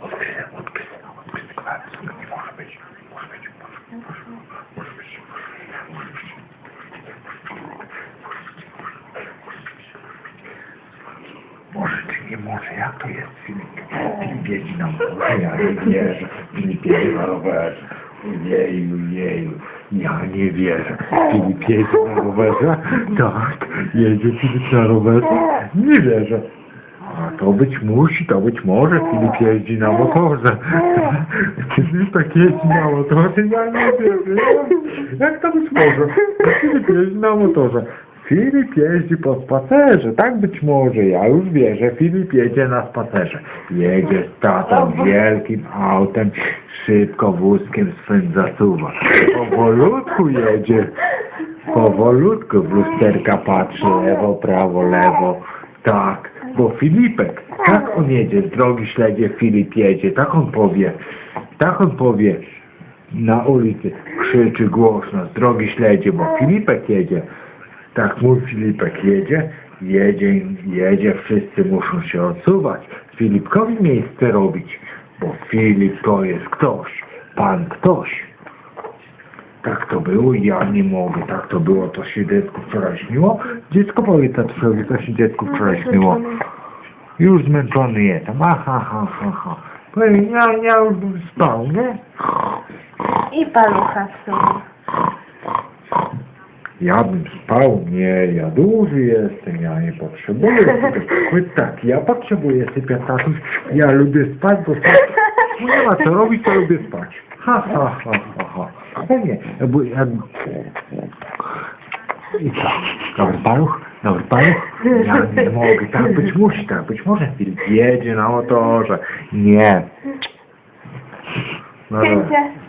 Odkryję, odkryję, odkryję kwarc. Nie może być, może być, może być, może być, może czy nie może, jak to jest Filip? Filip jeździ na morze, ja nie wierzę. Filip jedzie na rowerze. Jeju, jeju, ja nie wierzę. Filip jedzie na rowerze? Tak, jedzie Filip na rowerze? Nie wierzę. A to być musi, to być może Filip jeździ na motorze. Filip tak jeździ na motorze, ja nie wierzę. Jak to być może? Filip jeździ na motorze. Filip jeździ po spacerze, tak być może, ja już wierzę, Filip jedzie na spacerze. Jedzie z tatą wielkim autem, szybko wózkiem swym zasuwa. Powolutku jedzie, powolutku w lusterka patrzy, lewo, prawo, lewo. Tak, bo Filipek, tak on jedzie, drogi śledzie Filip jedzie, tak on powie, tak on powie na ulicy, krzyczy głośno, drogi śledzie, bo Filipek jedzie. Tak mój Filipek jedzie, jedzie, jedzie, wszyscy muszą się odsuwać. Filipkowi miejsce robić, bo Filip to jest ktoś, pan ktoś. Tak to było ja nie mogę, tak to było, to się dziecku wczoraj śniło. Dziecko powie tatusiowi, to się dziecku wczoraj śniło. Już zmęczony jestem, aha, ha, ha, ha. Powiem, ja, ja już bym spał, nie? I palucha w sumie. Ja bym spał, nie, ja duży jestem, ja nie potrzebuję sypiać. Tak, ja potrzebuję sypiać, tatuś, ja lubię spać, bo spać, no nie ma co robić, to lubię spać. Ha, ha, ha, ha, ha. Ja nie, bo jak... I co? Dobry paluch? Dobry paluch? Ja nie mogę, tak być musi, tak być może. Filip jedzie na motorze. Nie. No. Cięcie.